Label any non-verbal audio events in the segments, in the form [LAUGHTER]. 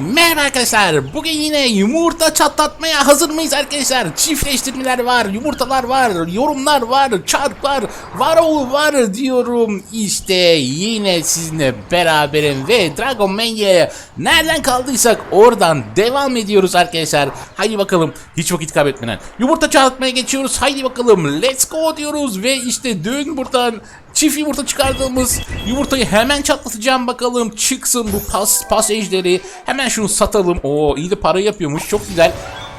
Merhaba arkadaşlar. Bugün yine yumurta çatlatmaya hazır mıyız arkadaşlar? Çiftleştirmeler var, yumurtalar var, yorumlar var, çarklar, var oğlu var diyorum. İşte yine sizinle beraberim ve Dragon Mania'ya nereden kaldıysak oradan devam ediyoruz arkadaşlar. Haydi bakalım hiç vakit kaybetmeden yumurta çatlatmaya geçiyoruz. Haydi bakalım let's go diyoruz ve işte dün buradan Çift yumurta çıkardığımız yumurtayı hemen çatlatacağım bakalım çıksın bu pas pas ejderi. Hemen şunu satalım. Oo iyi de para yapıyormuş çok güzel.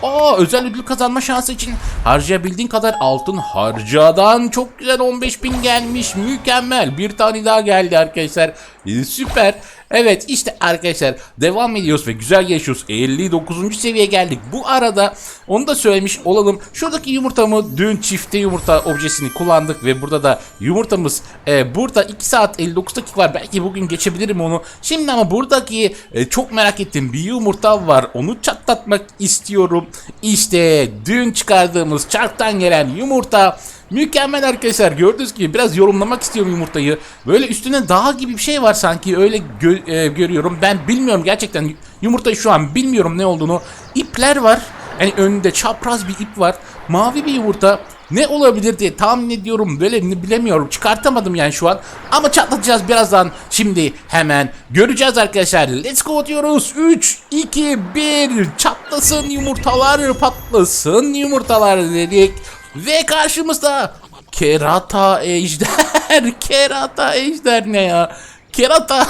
Aa özel ödül kazanma şansı için harcayabildiğin kadar altın harcadan çok güzel 15.000 gelmiş mükemmel bir tane daha geldi arkadaşlar Ee, süper evet işte arkadaşlar devam ediyoruz ve güzel yaşıyoruz 59. seviyeye geldik. Bu arada onu da söylemiş olalım. Şuradaki yumurtamı dün çifte yumurta objesini kullandık ve burada da yumurtamız e, burada 2 saat 59 dakika var. Belki bugün geçebilirim onu. Şimdi ama buradaki e, çok merak ettiğim bir yumurta var. Onu çatlatmak istiyorum. İşte dün çıkardığımız çarktan gelen yumurta Mükemmel arkadaşlar gördüğünüz gibi biraz yorumlamak istiyorum yumurtayı. Böyle üstüne dağ gibi bir şey var sanki öyle gö- e, görüyorum. Ben bilmiyorum gerçekten yumurtayı şu an bilmiyorum ne olduğunu. İpler var. Yani önünde çapraz bir ip var. Mavi bir yumurta. Ne olabilir diye tahmin ediyorum. Böyle bilemiyorum. Çıkartamadım yani şu an. Ama çatlatacağız birazdan. Şimdi hemen göreceğiz arkadaşlar. Let's go diyoruz. 3, 2, 1. Çatlasın yumurtalar. Patlasın yumurtalar dedik. Ve karşımızda Kerata Ejder. [LAUGHS] Kerata Ejder ne ya? Kerata.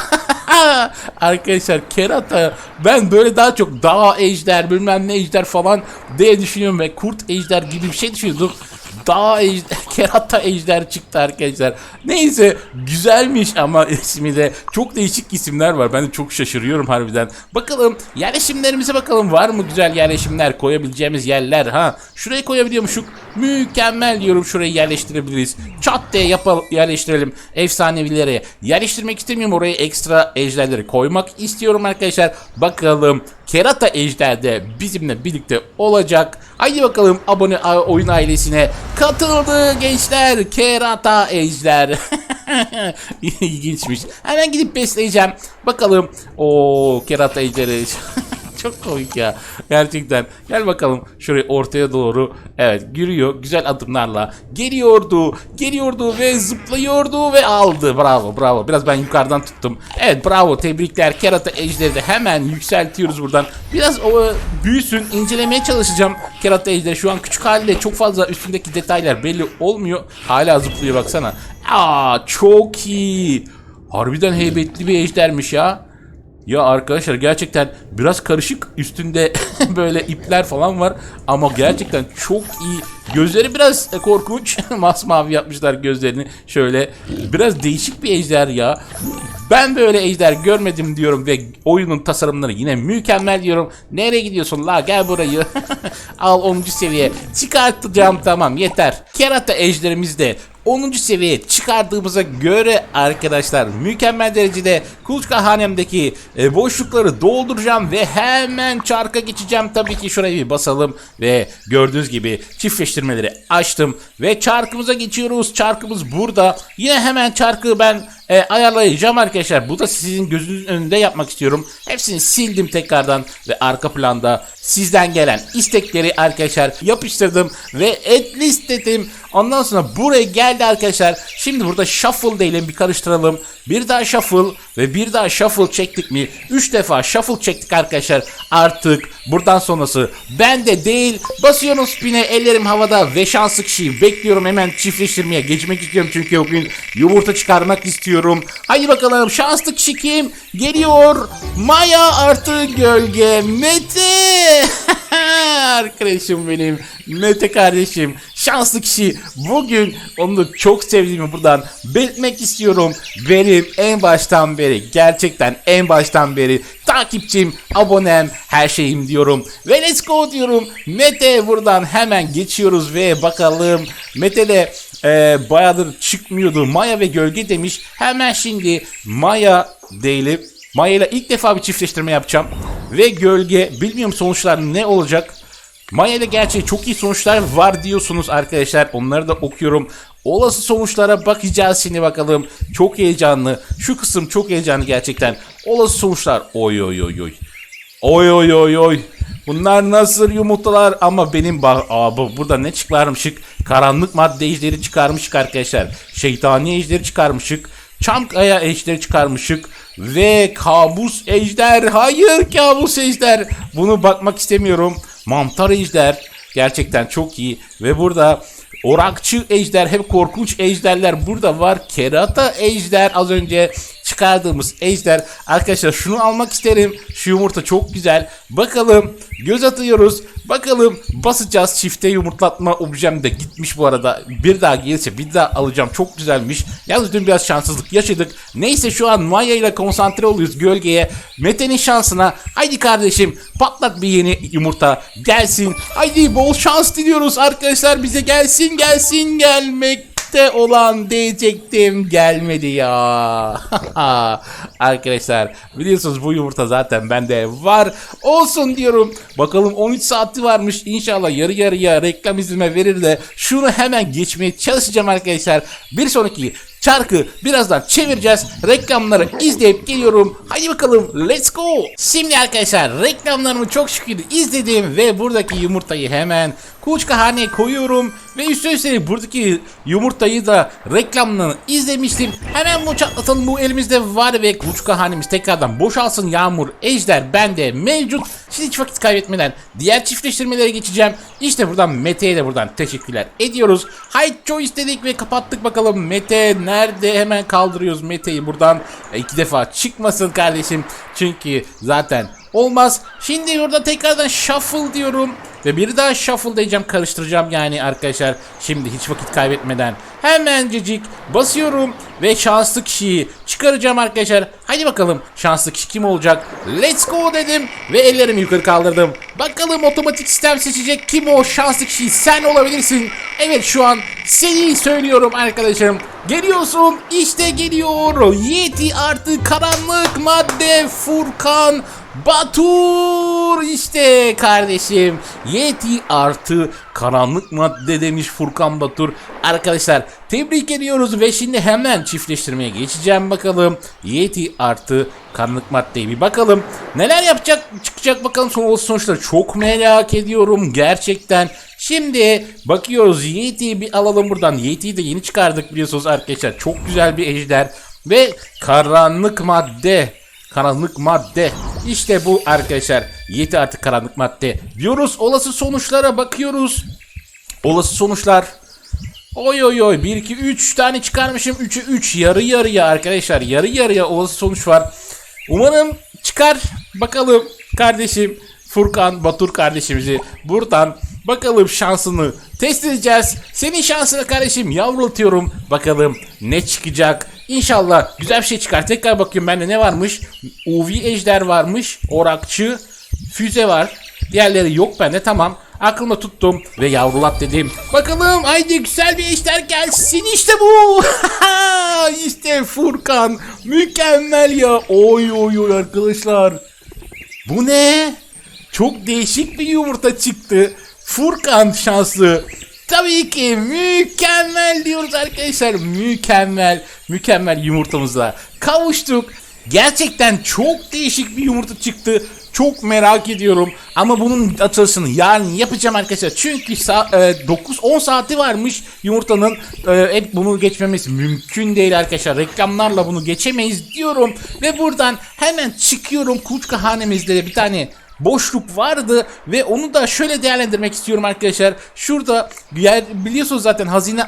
[LAUGHS] Arkadaşlar Kerata ben böyle daha çok dağ ejder bilmem ne ejder falan diye düşünüyorum ve kurt ejder gibi bir şey düşünüyordum. Dağ ejder, [LAUGHS] kerata ejder çıktı arkadaşlar. Neyse güzelmiş ama ismi de çok değişik isimler var. Ben de çok şaşırıyorum harbiden. Bakalım yerleşimlerimize bakalım var mı güzel yerleşimler koyabileceğimiz yerler ha. Şurayı koyabiliyormuşuk. Mükemmel diyorum şurayı yerleştirebiliriz. Çat diye yapalım yerleştirelim efsanevilere. Yerleştirmek istemiyorum oraya ekstra ejderleri koymak istiyorum arkadaşlar. Bakalım Kerata Ejder de bizimle birlikte olacak. Haydi bakalım abone oyun ailesine katıldı gençler. Kerata Ejder. [LAUGHS] İlginçmiş. Hemen gidip besleyeceğim. Bakalım. O Kerata Ejder'i. [LAUGHS] Çok komik ya. Gerçekten. Gel bakalım şuraya ortaya doğru. Evet yürüyor güzel adımlarla. Geliyordu. Geliyordu ve zıplıyordu ve aldı. Bravo bravo. Biraz ben yukarıdan tuttum. Evet bravo tebrikler. Kerata ejderi de hemen yükseltiyoruz buradan. Biraz o büyüsün incelemeye çalışacağım. Kerata ejderi şu an küçük halde çok fazla üstündeki detaylar belli olmuyor. Hala zıplıyor baksana. Aa çok iyi. Harbiden heybetli bir ejdermiş ya. Ya arkadaşlar gerçekten biraz karışık üstünde [LAUGHS] böyle ipler falan var ama gerçekten çok iyi. Gözleri biraz korkunç. [LAUGHS] Masmavi yapmışlar gözlerini. Şöyle biraz değişik bir ejder ya. Ben böyle ejder görmedim diyorum ve oyunun tasarımları yine mükemmel diyorum. Nereye gidiyorsun la gel burayı. [LAUGHS] Al 10. seviye. Çıkartacağım tamam yeter. Kerata ejderimiz de 10. seviyeye çıkardığımıza göre arkadaşlar mükemmel derecede kuluçka hanemdeki e, boşlukları dolduracağım ve hemen çarka geçeceğim. Tabii ki şurayı bir basalım ve gördüğünüz gibi çiftleştirmeleri açtım ve çarkımıza geçiyoruz. Çarkımız burada. Yine hemen çarkı ben e, ayarlayacağım arkadaşlar. Bu da sizin gözünüzün önünde yapmak istiyorum. Hepsini sildim tekrardan ve arka planda sizden gelen istekleri arkadaşlar yapıştırdım ve et listedim. Ondan sonra buraya geldi arkadaşlar. Şimdi burada shuffle diyelim bir karıştıralım. Bir daha shuffle ve bir daha shuffle çektik mi? 3 defa shuffle çektik arkadaşlar. Artık buradan sonrası bende değil. Basıyorum spin'e ellerim havada ve şanslı kişiyi bekliyorum. Hemen çiftleştirmeye geçmek istiyorum çünkü o gün yumurta çıkarmak istiyorum. Haydi bakalım şanslı kişi kim? Geliyor. Maya artı gölge. Mete. [LAUGHS] Arkadaşım benim. Mete kardeşim. Şanslı kişi. Bugün onu çok sevdiğimi buradan belirtmek istiyorum. Benim en baştan beri gerçekten en baştan beri takipçim, abonem, her şeyim diyorum. Ve let's go diyorum. Mete buradan hemen geçiyoruz ve bakalım. Mete de e, bayağıdır çıkmıyordu. Maya ve gölge demiş. Hemen şimdi Maya değilim. Maya ile ilk defa bir çiftleştirme yapacağım. Ve gölge bilmiyorum sonuçlar ne olacak. İle gerçi çok iyi sonuçlar var diyorsunuz arkadaşlar. Onları da okuyorum. Olası sonuçlara bakacağız şimdi bakalım. Çok heyecanlı. Şu kısım çok heyecanlı gerçekten. Olası sonuçlar. Oy oy oy oy. Oy oy oy oy. Bunlar nasıl yumurtalar ama benim Aa, bu, burada ne çıkarmışık? Karanlık madde ejderi çıkarmışık arkadaşlar. Şeytani ejderi çıkarmışık. Çankaya ejderi çıkarmışık. Ve kabus ejder. Hayır kabus ejder. Bunu bakmak istemiyorum. Mantar ejder. Gerçekten çok iyi. Ve burada Orakçı ejder hep korkunç ejderler burada var. Kerata ejder az önce çıkardığımız ejder. Arkadaşlar şunu almak isterim. Şu yumurta çok güzel. Bakalım göz atıyoruz. Bakalım basacağız çifte yumurtlatma objem de gitmiş bu arada. Bir daha gelirse bir daha alacağım. Çok güzelmiş. Yalnız dün biraz şanssızlık yaşadık. Neyse şu an Maya ile konsantre oluyoruz gölgeye. Mete'nin şansına. Haydi kardeşim patlat bir yeni yumurta. Gelsin. Haydi bol şans diliyoruz arkadaşlar bize gelsin gelsin gelmekte olan diyecektim gelmedi ya. [LAUGHS] arkadaşlar biliyorsunuz bu yumurta zaten bende var. Olsun diyorum. Bakalım 13 saati varmış. İnşallah yarı yarıya reklam izleme verir de şunu hemen geçmeye çalışacağım arkadaşlar. Bir sonraki çarkı birazdan çevireceğiz. Reklamları izleyip geliyorum. Hadi bakalım let's go. Şimdi arkadaşlar reklamlarımı çok şükür izledim ve buradaki yumurtayı hemen kuluçka haneye koyuyorum. Ve üstüne üstelik buradaki yumurtayı da reklamını izlemiştim. Hemen bunu çatlatalım bu elimizde var ve kuluçka hanemiz tekrardan boşalsın. Yağmur, ejder bende mevcut. Şimdi hiç vakit kaybetmeden diğer çiftleştirmelere geçeceğim. İşte buradan Mete'ye de buradan teşekkürler ediyoruz. Hide choice dedik ve kapattık bakalım. Mete nerede? Hemen kaldırıyoruz Mete'yi buradan. E, iki defa çıkmasın kardeşim. Çünkü zaten olmaz. Şimdi burada tekrardan shuffle diyorum. Ve bir daha shuffle diyeceğim karıştıracağım yani arkadaşlar. Şimdi hiç vakit kaybetmeden hemencecik basıyorum ve şanslı kişiyi çıkaracağım arkadaşlar. Hadi bakalım şanslı kişi kim olacak? Let's go dedim ve ellerimi yukarı kaldırdım. Bakalım otomatik sistem seçecek kim o şanslı kişi sen olabilirsin. Evet şu an seni söylüyorum arkadaşım. Geliyorsun işte geliyor. Yeti artı karanlık madde Furkan Batur işte kardeşim. Yeti artı karanlık madde demiş Furkan Batur. Arkadaşlar tebrik ediyoruz ve şimdi hemen çiftleştirmeye geçeceğim bakalım. Yeti artı karanlık maddeyi bir bakalım. Neler yapacak çıkacak bakalım son sonuçları çok merak ediyorum gerçekten. Şimdi bakıyoruz Yeti'yi bir alalım buradan. Yeti'yi de yeni çıkardık biliyorsunuz arkadaşlar. Çok güzel bir ejder ve karanlık madde. Karanlık madde. İşte bu arkadaşlar. Yeti artık karanlık madde. Diyoruz olası sonuçlara bakıyoruz. Olası sonuçlar. Oy oy oy 1 2 3 tane çıkarmışım. 3'ü 3 yarı yarıya arkadaşlar. Yarı yarıya olası sonuç var. Umarım çıkar. Bakalım kardeşim Furkan Batur kardeşimizi buradan bakalım şansını test edeceğiz. Senin şansını kardeşim yavrulatıyorum. Bakalım ne çıkacak. İnşallah güzel bir şey çıkar. Tekrar bakıyorum bende ne varmış. UV ejder varmış. Orakçı. Füze var. Diğerleri yok bende tamam. Aklımda tuttum ve yavrulat dedim. Bakalım haydi güzel bir ejder gelsin işte bu. [LAUGHS] işte Furkan. Mükemmel ya. Oy oy oy arkadaşlar. Bu ne? Çok değişik bir yumurta çıktı. Furkan şanslı. Tabii ki mükemmel diyoruz arkadaşlar. Mükemmel, mükemmel yumurtamızla kavuştuk. Gerçekten çok değişik bir yumurta çıktı. Çok merak ediyorum. Ama bunun açılışını yarın yapacağım arkadaşlar. Çünkü 9-10 saati varmış yumurtanın. E, hep bunu geçmemiz mümkün değil arkadaşlar. Reklamlarla bunu geçemeyiz diyorum. Ve buradan hemen çıkıyorum. Kuluçka hanemizde de bir tane boşluk vardı ve onu da şöyle değerlendirmek istiyorum arkadaşlar. Şurada biliyorsunuz zaten hazine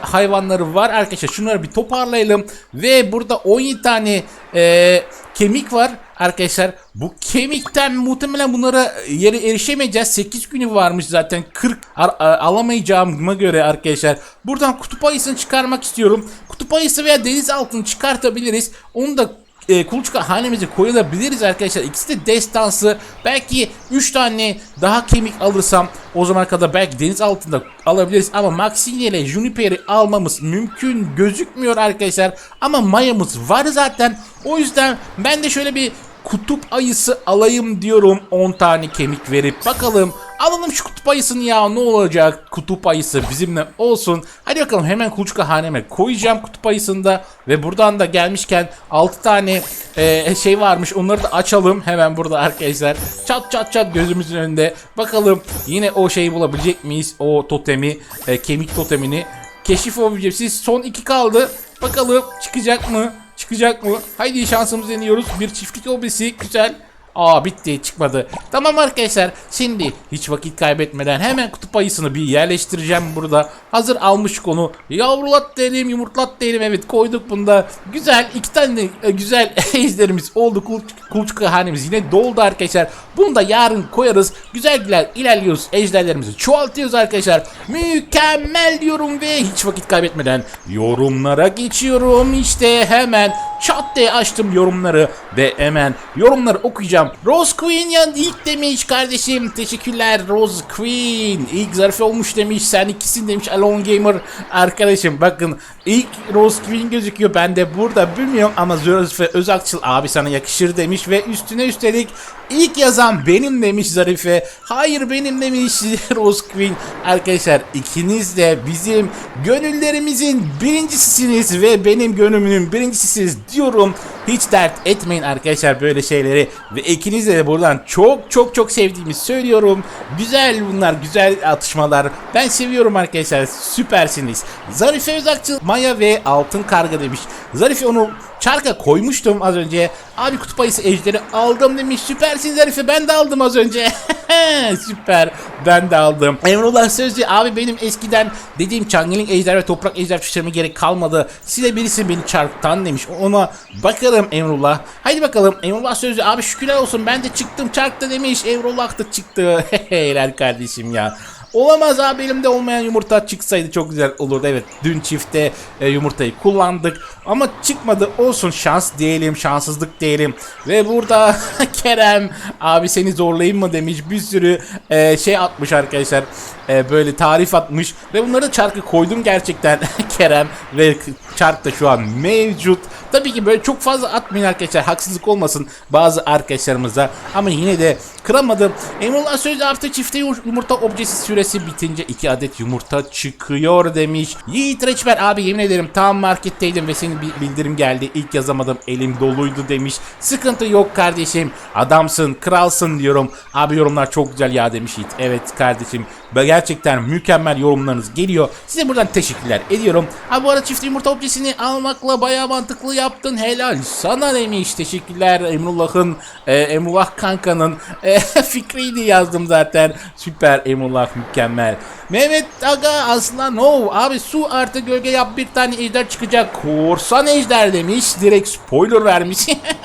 hayvanları var arkadaşlar. Şunları bir toparlayalım ve burada 17 tane e, kemik var arkadaşlar. Bu kemikten muhtemelen bunlara yere erişemeyeceğiz. 8 günü varmış zaten 40 ar- a- alamayacağıma göre arkadaşlar. Buradan kutup ayısını çıkarmak istiyorum. Kutup ayısı veya deniz altını çıkartabiliriz. Onu da e, kuluçka hanemize koyulabiliriz arkadaşlar. İkisi de destansı. Belki 3 tane daha kemik alırsam o zaman kadar belki deniz altında alabiliriz. Ama Maxine ile Juniper'i almamız mümkün gözükmüyor arkadaşlar. Ama mayamız var zaten. O yüzden ben de şöyle bir kutup ayısı alayım diyorum 10 tane kemik verip bakalım Alalım şu kutup ayısını ya ne olacak kutup ayısı bizimle olsun. Hadi bakalım hemen kuluçka haneme koyacağım kutup ayısını da. Ve buradan da gelmişken 6 tane e, şey varmış onları da açalım hemen burada arkadaşlar. Çat çat çat gözümüzün önünde. Bakalım yine o şeyi bulabilecek miyiz? O totemi, e, kemik totemini. Keşif objesi son iki kaldı. Bakalım çıkacak mı? Çıkacak mı? Haydi şansımızı deniyoruz. Bir çiftlik objesi güzel. Aa bitti çıkmadı. Tamam arkadaşlar şimdi hiç vakit kaybetmeden hemen kutup ayısını bir yerleştireceğim burada. Hazır almış konu. Yavrulat diyelim yumurtlat diyelim evet koyduk bunda. Güzel iki tane e, güzel [LAUGHS] ejderimiz oldu. Kul, kuluçka hanemiz yine doldu arkadaşlar. Bunu da yarın koyarız. Güzel güzel ilerliyoruz. Ejderlerimizi çoğaltıyoruz arkadaşlar. Mükemmel diyorum ve hiç vakit kaybetmeden yorumlara geçiyorum. İşte hemen çat diye açtım yorumları ve hemen yorumları okuyacağım. Rose Queen yan ilk demiş kardeşim. Teşekkürler Rose Queen. İlk zarf olmuş demiş. Sen ikisin demiş Alone Gamer. Arkadaşım bakın ilk Rose Queen gözüküyor. Ben de burada bilmiyorum ama Zarife Özakçıl abi sana yakışır demiş ve üstüne üstelik ilk yazan benim demiş Zarife. Hayır benim demiş [LAUGHS] Rose Queen. Arkadaşlar ikiniz de bizim gönüllerimizin birincisisiniz ve benim gönlümün birincisisiniz diyorum. Hiç dert etmeyin arkadaşlar böyle şeyleri ve ikiniz de buradan çok çok çok sevdiğimi söylüyorum. Güzel bunlar güzel atışmalar. Ben seviyorum arkadaşlar süpersiniz. Zarife Özakçı Maya ve Altın Karga demiş. Zarife onu çarka koymuştum az önce. Abi kutup ayısı ejderi aldım demiş. Süpersin Zarife ben de aldım az önce. [LAUGHS] Süper ben de aldım. Emrullah Sözcü abi benim eskiden dediğim Changeling ejder ve toprak ejder tuşlarıma gerek kalmadı. Size birisi beni çarktan demiş. Ona bakarım Emrullah. Haydi bakalım Emrullah Sözcü abi şükürler olsun ben de çıktım çarkta demiş. Emrullah da çıktı. [LAUGHS] Helal kardeşim ya. Olamaz abi elimde olmayan yumurta çıksaydı çok güzel olurdu. Evet dün çifte e, yumurtayı kullandık ama çıkmadı olsun şans diyelim şanssızlık diyelim. Ve burada [LAUGHS] Kerem abi seni zorlayayım mı demiş bir sürü e, şey atmış arkadaşlar. E, böyle tarif atmış ve bunları da çarkı koydum gerçekten [LAUGHS] Kerem ve çark da şu an mevcut. Tabii ki böyle çok fazla atmayın arkadaşlar haksızlık olmasın bazı arkadaşlarımıza ama yine de kıramadım. Emrullah Sözde artı çifte yumurta objesi süresi bitince 2 adet yumurta çıkıyor demiş. Yiğit Reçber abi yemin ederim tam marketteydim ve senin bir bildirim geldi. İlk yazamadım elim doluydu demiş. Sıkıntı yok kardeşim. Adamsın, kralsın diyorum. Abi yorumlar çok güzel ya demiş Yiğit. Evet kardeşim. Gerçekten mükemmel yorumlarınız geliyor. Size buradan teşekkürler ediyorum. Abi bu arada çift yumurta objesini almakla bayağı mantıklı yaptın. Helal sana demiş. Teşekkürler Emrullah'ın, e, Emrullah kankanın e, [LAUGHS] fikriydi yazdım zaten. Süper Emrullah mükemmel. Mehmet Aga Aslan no abi su artı gölge yap bir tane ejder çıkacak. Korsan ejder demiş. Direkt spoiler vermiş.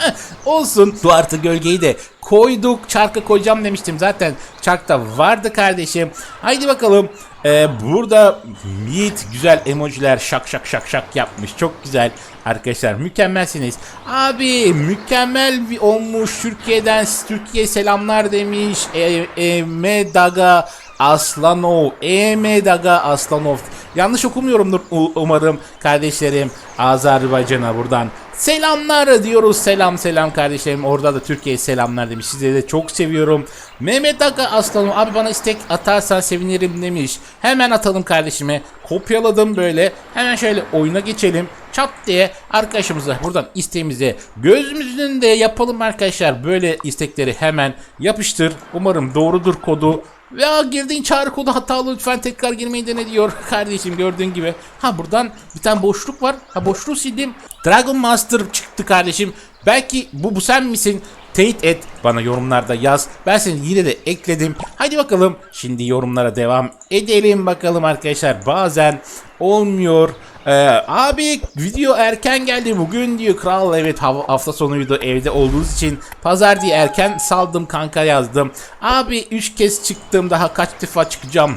[LAUGHS] Olsun. Su artı gölgeyi de koyduk. Çarka koyacağım demiştim. Zaten çarkta vardı kardeşim. Haydi bakalım. Ee, burada Yiğit güzel emojiler şak şak şak şak yapmış. Çok güzel arkadaşlar. Mükemmelsiniz. Abi mükemmel bir olmuş. Türkiye'den Türkiye selamlar demiş. E, e, Medaga Aslanov. Emedaga Aslanov. Yanlış okumuyorumdur umarım kardeşlerim. Azerbaycan'a buradan Selamlar diyoruz. Selam selam kardeşlerim. Orada da Türkiye'ye selamlar demiş. Sizleri de çok seviyorum. Mehmet Aga Aslanım abi bana istek atarsan sevinirim demiş. Hemen atalım kardeşime. Kopyaladım böyle. Hemen şöyle oyuna geçelim. Çat diye arkadaşımıza buradan isteğimizi gözümüzün önünde yapalım arkadaşlar. Böyle istekleri hemen yapıştır. Umarım doğrudur kodu. Ya girdiğin çağrı kodu hatalı lütfen tekrar girmeyi dene diyor [LAUGHS] kardeşim gördüğün gibi. Ha buradan bir tane boşluk var. Ha boşluğu sildim. Dragon Master çıktı kardeşim. Belki bu bu sen misin? Teyit et bana yorumlarda yaz. Ben seni yine de ekledim. Hadi bakalım şimdi yorumlara devam edelim bakalım arkadaşlar. Bazen olmuyor. Ee, abi video erken geldi bugün diyor kral evet hafta sonuydu evde olduğunuz için pazar diye erken saldım kanka yazdım abi 3 kez çıktım daha kaç defa çıkacağım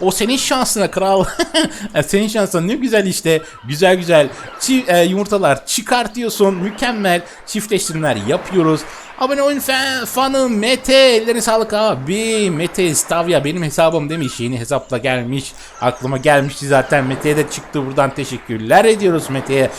o senin şansına kral. [LAUGHS] E, senin şansına ne güzel işte. Güzel güzel çi- e, yumurtalar çıkartıyorsun. Mükemmel çiftleştirmeler yapıyoruz. Abone oyun fan, fanı Mete. Ellerine sağlık abi. Mete Stavya benim hesabım demiş. Yeni hesapla gelmiş. Aklıma gelmişti zaten. Mete'ye de çıktı buradan. Teşekkürler ediyoruz Mete'ye.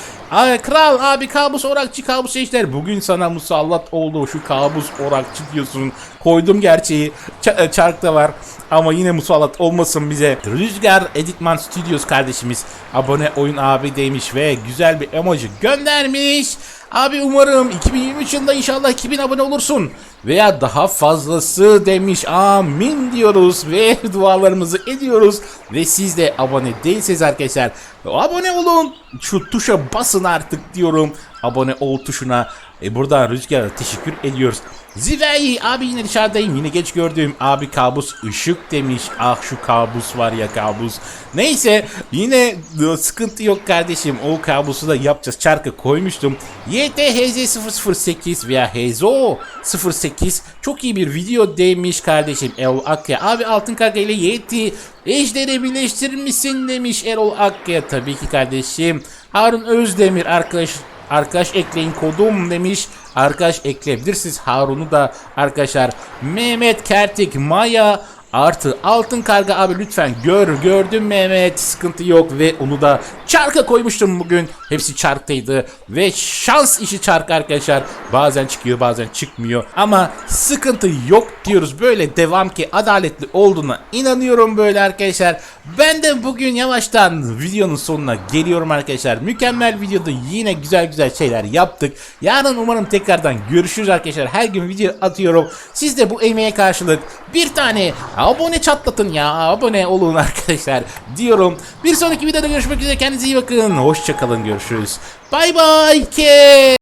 Kral abi kabus orakçı kabus eşler. Bugün sana musallat oldu. Şu kabus orakçı diyorsun. Koydum gerçeği. Ç- e, çarkta var. Ama yine musallat olmasın bize. Rüzgar Editman Studios kardeşimiz abone oyun abi demiş ve güzel bir emoji göndermiş. Abi umarım 2023 yılında inşallah 2000 abone olursun. Veya daha fazlası demiş. Amin diyoruz ve [LAUGHS] dualarımızı ediyoruz. Ve siz de abone değilseniz arkadaşlar abone olun. Şu tuşa basın artık diyorum. Abone ol tuşuna. E buradan Rüzgar'a teşekkür ediyoruz. Zivey abi yine dışarıdayım. Yine geç gördüğüm abi kabus. Işık demiş. Ah şu kabus var ya kabus. Neyse yine sıkıntı yok kardeşim. O kabusu da yapacağız. Çarka koymuştum. YTHZ008 veya Hezo 08 çok iyi bir video demiş kardeşim Erol Akya. Abi altın karga ile YT ejderi birleştirir misin demiş Erol Akya. Tabii ki kardeşim. Harun Özdemir arkadaş Arkadaş ekleyin kodum demiş. Arkadaş ekleyebilirsiniz. Harun'u da arkadaşlar. Mehmet Kertik Maya artı altın karga abi lütfen gör. Gördüm Mehmet? Sıkıntı yok ve onu da çarka koymuştum bugün. Hepsi çarktaydı ve şans işi çark arkadaşlar. Bazen çıkıyor bazen çıkmıyor. Ama sıkıntı yok diyoruz. Böyle devam ki adaletli olduğuna inanıyorum böyle arkadaşlar. Ben de bugün yavaştan videonun sonuna geliyorum arkadaşlar. Mükemmel videoda yine güzel güzel şeyler yaptık. Yarın umarım tekrardan görüşürüz arkadaşlar. Her gün video atıyorum. Siz de bu emeğe karşılık bir tane abone çatlatın ya abone olun arkadaşlar diyorum. Bir sonraki videoda görüşmek üzere kendinize iyi bakın hoşçakalın görüşürüz. Bay bay ke